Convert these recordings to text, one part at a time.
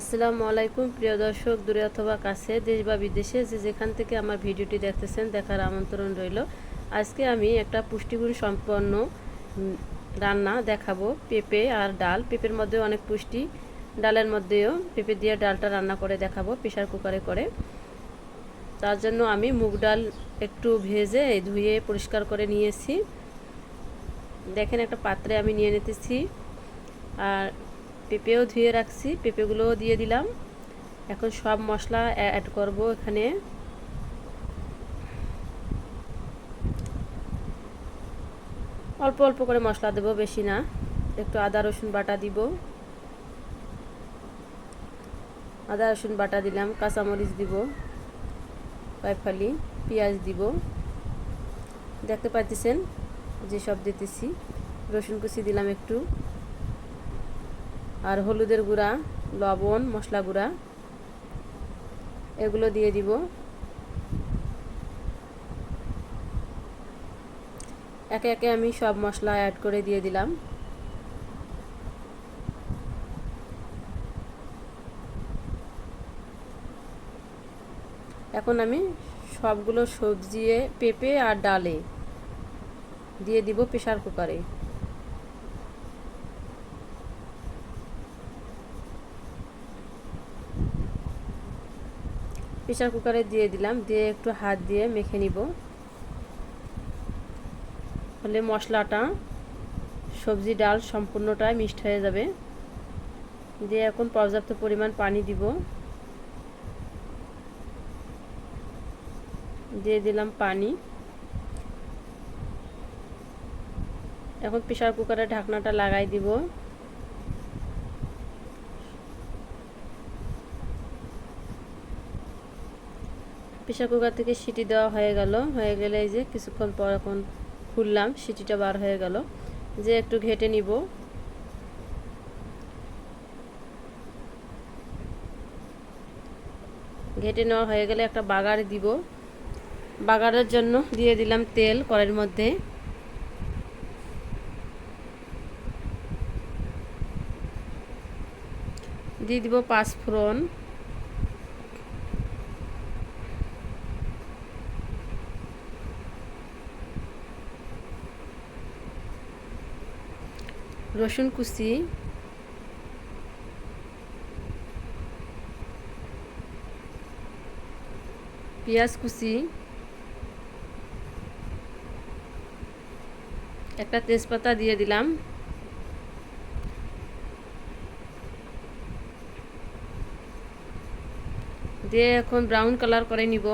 আসসালামু আলাইকুম, প্রিয় দর্শক, দূরে অথবা কাছে, দেশ বা বিদেশে যে যেখান থেকে আমার ভিডিওটি দেখতেছেন, দেখার আমন্ত্রণ রইল। আজকে আমি একটা পুষ্টিগুণ সম্পন্ন রান্না দেখাবো, পেঁপে আর ডাল। পেঁপের মধ্যেও অনেক পুষ্টি, ডালের মধ্যেও পেঁপে দিয়ে ডালটা রান্না করে দেখাবো প্রেশার কুকারে করে। তার জন্য আমি মুগ ডাল একটু ভেজে ধুয়ে পরিষ্কার করে নিয়েছি। দেখেন একটা পাত্রে আমি নিয়ে নিতেছি। আর পেঁপেও ধুয়ে রাখছি, পেঁপেগুলোও দিয়ে দিলাম। এখন সব মশলা অ্যাড করব এখানে। অল্প অল্প করে মশলা দেব, বেশি না। একটু আদা, রসুন বাটা দিব। আদা, রসুন বাটা দিলাম, কাঁচামরিচ দিব কয়েকফালি পেঁয়াজ দিব। দেখতে পাচ্ছেন যে সব দিতেছি। রসুন কুচি দিলাম একটু। আর হলুদের গুঁড়া, লবণ, মশলা গুঁড়া, এগুলো দিয়ে দিব। একে একে আমি সব মশলা অ্যাড করে দিয়ে দিলাম। এখন আমি সবগুলো সবজি পেঁপে আর ডালে দিয়ে দিব প্রেশার কুকারে। প্রেশার কুকারে দিয়ে দিলাম, দিয়ে একটু হাত দিয়ে মেখে নিব। হলে মশলাটা, সবজি ডাল সম্পূর্ণটাই মিক্সড হয়ে যাবে। দিয়ে এখন পর্যাপ্ত পরিমাণ পানি দিব। দিয়ে দিলাম পানি। এখন প্রেশার কুকারের ঢাকনাটা লাগাই দিব। প্রেশার কুকার থেকে সিটি দেওয়া হয়ে গেল। হয়ে গেলে এই যে কিছুক্ষণ পর এখন খুললাম, সিটিটা বার হয়ে গেল। যে একটু ঘেটে নিব। ঘেটে নেওয়া হয়ে গেলে একটা বাগার দিব। বাগারের জন্য দিয়ে দিলাম তেল কড়ের মধ্যে। দিয়ে দিব পাঁচ রসুন কুচি। পেঁয়াজ কুচি। একটা তেজপাতা দিয়ে দিলাম। দিয়ে এখন ব্রাউন কালার করে নিব।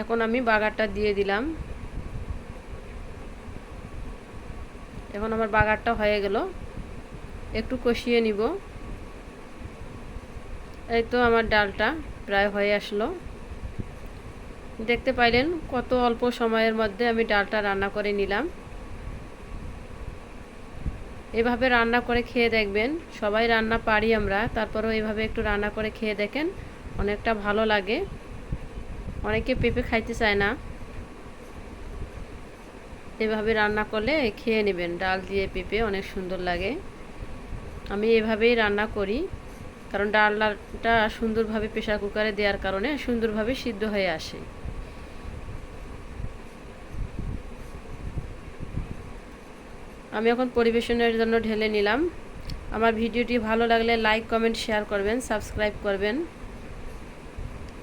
এখন আমি বাগারটা দিয়ে দিলাম। এখন আমার বাগারটা হয়ে গেল। একটু কষিয়ে নিব। এই তো আমার ডালটা প্রায় হয়ে আসলো। দেখতে পাইলেন কত অল্প সময়ের মধ্যে আমি ডালটা রান্না করে নিলাম। এভাবে রান্না করে খেয়ে দেখবেন, সবাই রান্না পারি আমরা, তারপরেও এভাবে একটু রান্না করে খেয়ে দেখেন, অনেকটা ভালো লাগে। অনেকে পেঁপে খাইতে চায় না। এভাবে রান্না করলে খেয়ে নেবেন। ডাল দিয়ে পেঁপে অনেক সুন্দর লাগে। আমি এভাবেই রান্না করি। কারণ ডালটা সুন্দরভাবে প্রেশার কুকারে দেওয়ার কারণে সুন্দরভাবে সিদ্ধ হয়ে আসে। আমি এখন পরিবেশনের জন্য ঢেলে নিলাম। আমার ভিডিওটি ভালো লাগলে লাইক, কমেন্ট, শেয়ার করবেন, সাবস্ক্রাইব করবেন।